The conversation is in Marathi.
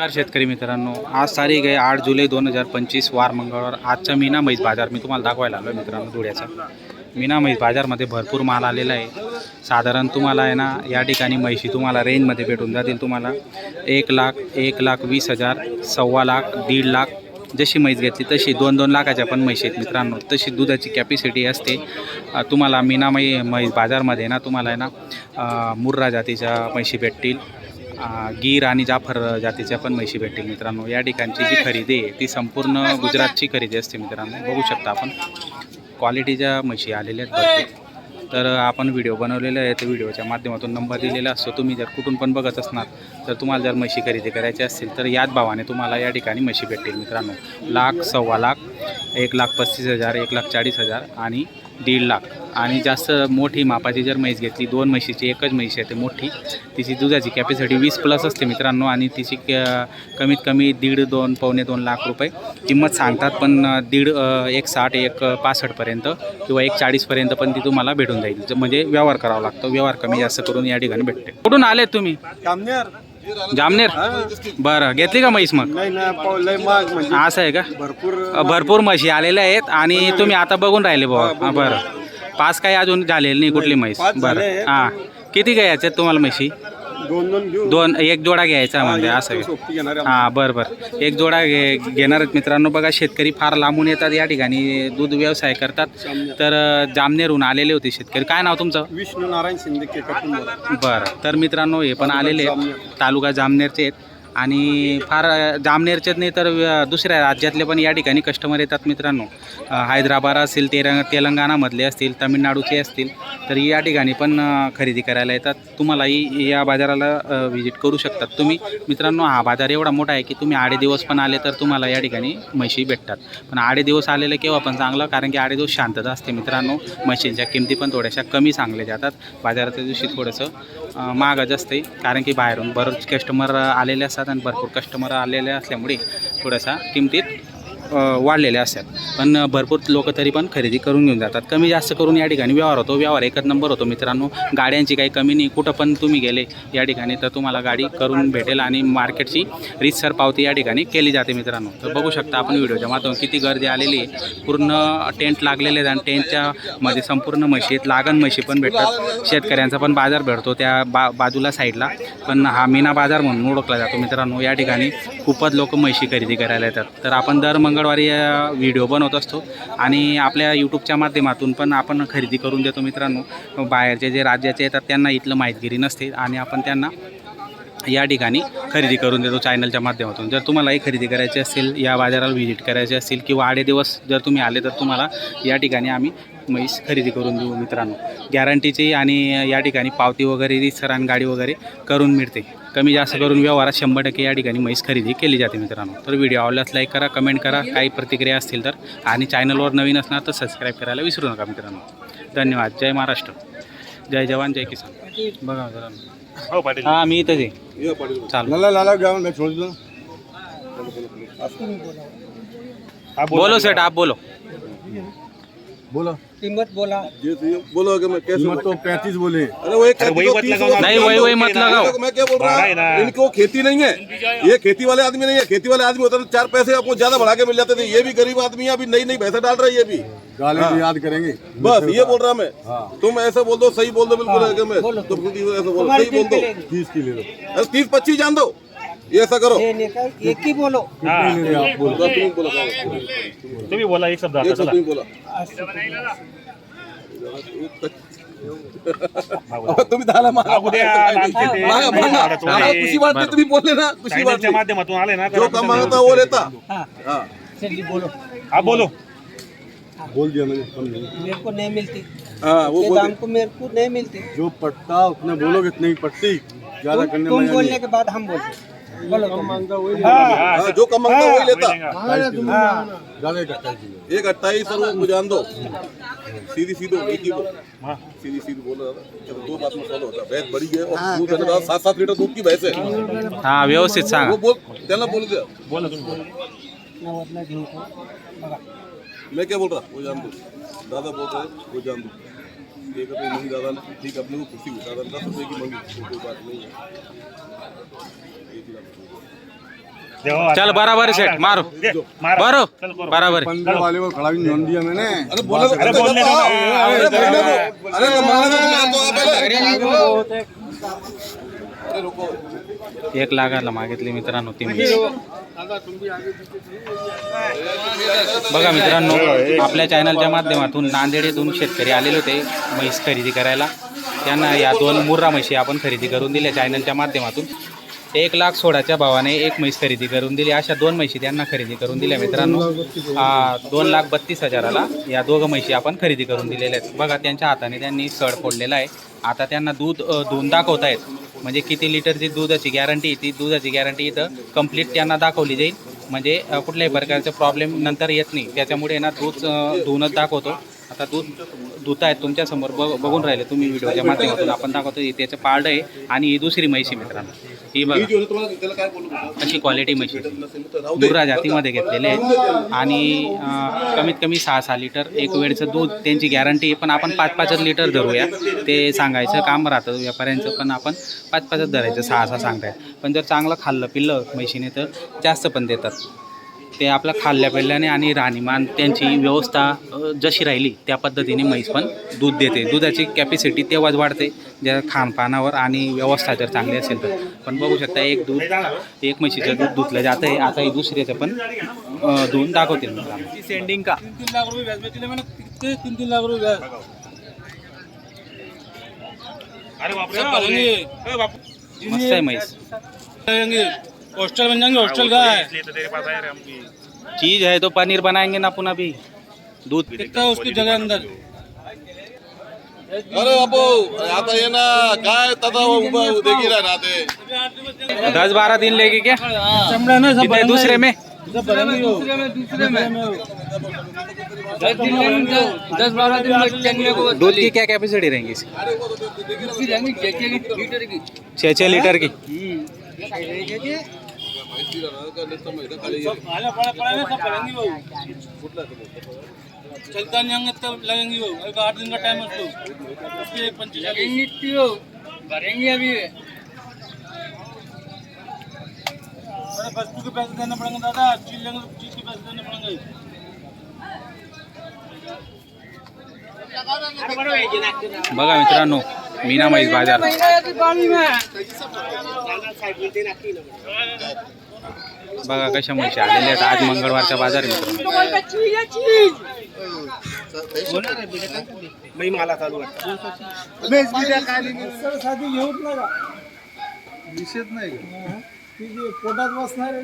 नमस्कार शेतकरी मित्रांनो. आज तारीख आहे आठ जुलै दोन हजार पंचवीस वार मंगळवार. आजचा मीना म्हैस बाजार मी तुम्हाला दाखवायला आलो मित्रांनो धुळ्याचा. मीना म्हैस बाजारमध्ये भरपूर माल आलेला आहे. साधारण तुम्हाला आहे ना या ठिकाणी म्हैशी तुम्हाला रेंजमध्ये भेटून जातील तुम्हाला. एक लाख एक लाख वीस हजार सव्वा लाख दीड लाख जशी म्हैस घेतली तशी. दोन दोन लाखाच्या पण म्हैशी आहेत मित्रांनो. तशी दुधाची कॅपॅसिटी असते. तुम्हाला मीना मै म्हैस बाजारमध्ये ना तुम्हाला आहे ना मुर्रा जातीच्या म्हैशी भेटतील. गीर आणि जाफर जातीच्या पण म्हशी भेटतील मित्रांनो. या ठिकाणची जी खरेदी आहे ती संपूर्ण गुजरातची खरेदी असते मित्रांनो. बघू शकता आपण. क्वालिटीच्या म्हशी आलेल्या आहेत भरपूर. तर आपण व्हिडिओ बनवलेला आहे त्या व्हिडिओच्या माध्यमातून नंबर दिलेला असतो. तुम्ही जर कुठून पण बघत असणार तर तुम्हाला जर म्हशी खरेदी करायची असतील तर याच भावाने तुम्हाला या ठिकाणी म्हशी भेटतील मित्रांनो. लाख सव्वा लाख एक लाख पस्तीस हजार एक लाख चाळीस हजार आणि दीड लाख. आणि जास्त मोठी मापाची जर म्हैस घेतली दोन म्हशीची एकच म्हैस आहे ते मोठी तिची दुधाची कॅपॅसिटी वीस प्लस असते मित्रांनो आणि तिची क- कमीत कमी दीड दोन पावणे दोन लाख रुपये. किंमत सांगतात पण दीड एक साठ एक पासष्टपर्यंत किंवा एक चाळीसपर्यंत पण ती तुम्हाला भेटून जाईल. म्हणजे व्यवहार करावा लागतो. व्यवहार कमी जास्त करून या ठिकाणी भेटते. कुठून आले तुम्ही? कामनेर. जामनेर? बरं. घेतली का म्हैस मग? नाही ना पाव- लय महाग म्हणजे असं आहे का? भरपूर भरपूर म्हशी आलेल्या आहेत आणि तुम्ही आता बघून राहिले हां बरं. पाच काही अजून झालेली नाही कुठली म्हैस. बरं. हां. किती घ्यायच्यात तुम्हाला म्हशी? दोन दोन घेऊ. दोन एक जोडा घ्यायचा म्हणजे असं. आहे. सोबती घेणार आहे. हां बरं बरं. एक जोडा घे घेणार आहेत मित्रांनो. बघा शेतकरी फार लांबून येतात या ठिकाणी. दूध व्यवसाय करतात. तर जामनेरहून आलेले होते शेतकरी. काय नाव तुमचं? विष्णू नारायण शिंदे. बरं. तर मित्रांनो हे पण आलेले आहेत. तालुका जामनेरचे आहेत. आणि फार अ, जामनेरचेच नाही तर दुसऱ्या राज्यातले पण या ठिकाणी कस्टमर येतात मित्रांनो. हैदराबाद असतील तेरंग तेलंगणामधले असतील तामिळनाडूचे असतील तर या ठिकाणी पण खरेदी करायला येतात. तुम्हालाही या बाजाराला व्हिजिट करू शकतात. तुम्ही मित्रांनो हा बाजार एवढा मोठा आहे की तुम्ही आडे दिवस पण आले तर तुम्हाला या ठिकाणी म्हशी भेटतात. पण आडे दिवस आलेले केव्हा पण चांगलं कारण की आडे दिवस शांतता असते मित्रांनो. म्हशींच्या किमती पण थोड्याशा कमी सांगल्या जातात. बाजाराच्या दिवशी थोडंसं महागच असते कारण की बाहेरून बरेच कस्टमर आलेले असतात आणि भरपूर कस्टमर आलेले असल्यामुळे थोड्याशा किमतीत वाढलेले असतात. पण भरपूर लोक तरी पण खरेदी करून घेऊन जातात. कमी जास्त करून या ठिकाणी व्यवहार होतो. व्यवहार एकच नंबर होतो. मित्रांनो गाड्यांची काही कमी नाही. कुठं पण तुम्ही गेले या ठिकाणी तर तुम्हाला गाडी करून भेटेल आणि मार्केटची रितसर पावती या ठिकाणी केली जाते मित्रांनो. तर बघू शकता आपण व्हिडिओच्या माध्यमातून किती गर्दी आलेली आहे. पूर्ण टेंट लागलेले आहेत आणि टेंटच्या मध्ये संपूर्ण म्हशीत लागण म्हशी पण भेटतात. शेतकऱ्यांचा पण बाजार भेटतो त्या बा बाजूला साईडला. पण हा मीना बाजार म्हणून ओळखला जातो मित्रांनो. या ठिकाणी खूपच लोक म्हशी खरेदी करायला येतात. तर आपण दर मंगळवारी व्हिडिओ बनवत असतो. आणि आपल्या यूट्यूबच्या माध्यमातून पण आपण खरेदी करून देतो मित्रांनो. बाहेरचे जे राज्याचे येतात त्यांना इथलं माहितगिरी नसते आणि आपण त्यांना या ठिकाणी खरेदी करून देतो चॅनलच्या माध्यमातून. जर तुम्हालाही खरेदी करायची असेल या बाजाराला व्हिजिट करायची असेल किंवा आडे दिवस जर तुम्ही आले तर तुम्हाला या ठिकाणी आम्ही म्हैस खरेदी करून देऊ मित्रांनो. गॅरंटीची आणि या ठिकाणी पावती वगैरे सरान गाडी वगैरे करून मिळते. कमी जास्त करून व्यवहारात शंभर टक्के या ठिकाणी म्हैस खरेदी केली जाते मित्रांनो. तर व्हिडिओ आवडल्यास लाईक करा कमेंट करा. काही प्रतिक्रिया असतील तर. आणि चॅनलवर नवीन असणार तर सबस्क्राईब करायला विसरू नका मित्रांनो. धन्यवाद. जय महाराष्ट्र. जय जवान जय किसान. बघा मित्रांनो. हां मी इथंच आहे. चालू. लाला लाला गाव मैं छोड़ दूं बोलो सेठ आप बोलो. बोलो। कीमत बोला। तो बोलो कि मैं कैसे कीमत तो पैंतीस बोले। अरे वो एक खेती को तीस नहीं वही वही मत लगाओ। मैं क्या बोल रहा हूँ? इनको खेती नहीं है। ये खेती वाले आदमी नहीं है। खेती वाले आदमी होता तो चार पैसे आपको ज़्यादा बढ़ा के मिल जाते थे। ये भी गरीब आदमी है अभी नई नई भैंसा डाल रहा है ये भी गाली याद करेंगे। बस ये बोल रहा मैं। हाँ। तुम ऐसे बोल दो सही बोल दो बिल्कुल है कि मैं। तुम खुद ही ऐसे सही बोल दो। तीस की ले लो। अरे तीस पच्चीस जान दो। ये ऐसा करो। का एक ही बोलो। कितने आप बोलो। बोलो तुम्ही बोला एक शब्द एक तुम्ही बोला। अहो, तुम्ही दहाला मागा मागा मागा मागा खुशी वाटते तुम्ही बोलले ना खुशी वाटते. माध्यमातून आले ना जो कम माँगता वो लेता हाँ. हाँ. जल्दी बोलो. हा बोलो. बोल दिया मैंने कम नहीं। मेरे को नहीं मिलती। हाँ वो ये बोल। दाम को मेरे को नहीं मिलती। जो पट्टा उतने बोलोगे इतनी ही पट्टी ज़्यादा तुम, करने तुम बोलने के बाद हम बोलते। बोलो तुम हाँ, जो कम माँगता वही लेता। एक अट्ठाईस सर वो जान दो। सीधी सीधी एक ही बोल। सीधी सीधी बोल रहा था चलो दो बात में सॉल्व होता। भैंस बड़ी है और दूध है ना सात सात लीटर दूध की भैंस है। हाँ व्यवस्थित वो बोल त्यांना बोल दिया बोला बोला. का मैं क्या बोल रहा? वो जान दो। दादा बोल रहे वो जान दो। एक रुपये नहीं दादा ने ठीक अपने को खुशी हुई दादा ने दस रुपये की मंगी कोई बात नहीं है। ही है। चल बराबर है सेट मारो। मारा. बराबर। है पंद्रह वाले को खड़ा भी नहीं दिया मैंने। अरे बोलो अरे बोलने दो. अरे बोलने दो. अरे तुम तो पहले अरे रुको। एक लाखाला मागितली मित्रांनो ती बघा मित्रांनो आपल्या चॅनलच्या माध्यमातून नांदेड येथून शेतकरी आलेले होते म्हैस खरेदी करायला. त्यांना या दोन मुर्रा म्हशी आपण खरेदी करून दिल्या चॅनलच्या माध्यमातून. एक लाख सोळाच्या भावाने एक म्हैस खरेदी करून दिली. अशा दोन म्हशी त्यांना खरेदी करून दिल्या मित्रांनो. दोन लाख बत्तीस हजाराला या दोघं म्हशी आपण खरेदी करून दिलेल्या आहेत. बघा त्यांच्या हाताने त्यांनी सड फोडलेला आहे. आता त्यांना दूध अ, धुवून दाखवत आहेत म्हणजे किती लिटरची दुधाची गॅरंटी ती दुधाची गॅरंटी इथं कंप्लीट त्यांना दाखवली जाईल. म्हणजे कुठल्याही प्रकारचा प्रॉब्लेम नंतर येत नाही. त्याच्यामुळे ना दूध धुवूनच दाखवतो. आता दूध धुत आहेत तुमच्यासमोर ब बघून राहिले तुम्ही व्हिडिओच्या माध्यमातून. आपण दाखवतो त्याचं पारडं आहे. आणि ही दुसरी म्हैशी मित्रांनो. ही बघा. अशी क्वालिटी म्हशी नसेल तर राहू दे. मुर्रा जातीमध्ये घेतलेले आहेत आणि कमीत कमी सहा सहा लिटर एक वेळचं दूध त्यांची गॅरंटी आहे. पण आपण पाच पाचच लिटर धरूया. ते सांगायचं काम राहतं व्यापाऱ्यांचं पण आपण पाच पाचच धरायचं सहा सहा सांगतायत. पण जर चांगलं खाल्लं पिल्लं म्हशीने तर जास्त पण देतात. ते आपलं खाल्ल्या पिल्ल्याने आणि राहणीमान त्यांची व्यवस्था जशी राहिली त्या पद्धतीने म्हैस पण दूध देते. दुधाची कॅपॅसिटी तेव्हाच वाढते ज्या खानपानावर आणि व्यवस्था जर चांगली असेल तर. पण बघू शकता एक दूध एक म्हशीचं दूध धुतलं जातं आहे. आता ही दुसऱ्याचं पण धुवून दाखवतील सेंडिंग का? तीन तीन लाख रुपये मस्त आहे म्हैस. हॉस्टल बन जाएँगे हॉस्टल का है? इसलिए तो तेरे पास हम भी। चीज़ है तो पनीर बनाएँगे ना पुन्हा भी। दूध कितना है उसकी जगह अंदर? अरे बापू आता ये ना काय तथा उभं देखी रहा ना दस बारह दिन लेगी क्या? कितने दूसरे में? दूसरे में दस दिन में दस बारह दिन में चलने को दूध की क्या कैपेसिटी रहेंगी इसकी? उसकी रहेंगी छः छः लीटर की। चलता नहीं वो एक आठ दिन का टाइम उसको उसकी एक लगेंगी भरेंगे अभी अरे वस्तु के पैसे देने पड़ेंगे दादा चीज लेंगे तो चीज के पैसे देने पड़ेंगे बघा मित्रांनो मीना म्हैस बाजार. बघा कशा म्हशी आलेल्या आहेत. आज मंगळवारचा बाजार नका. विषयच नाही. पोटात बसणार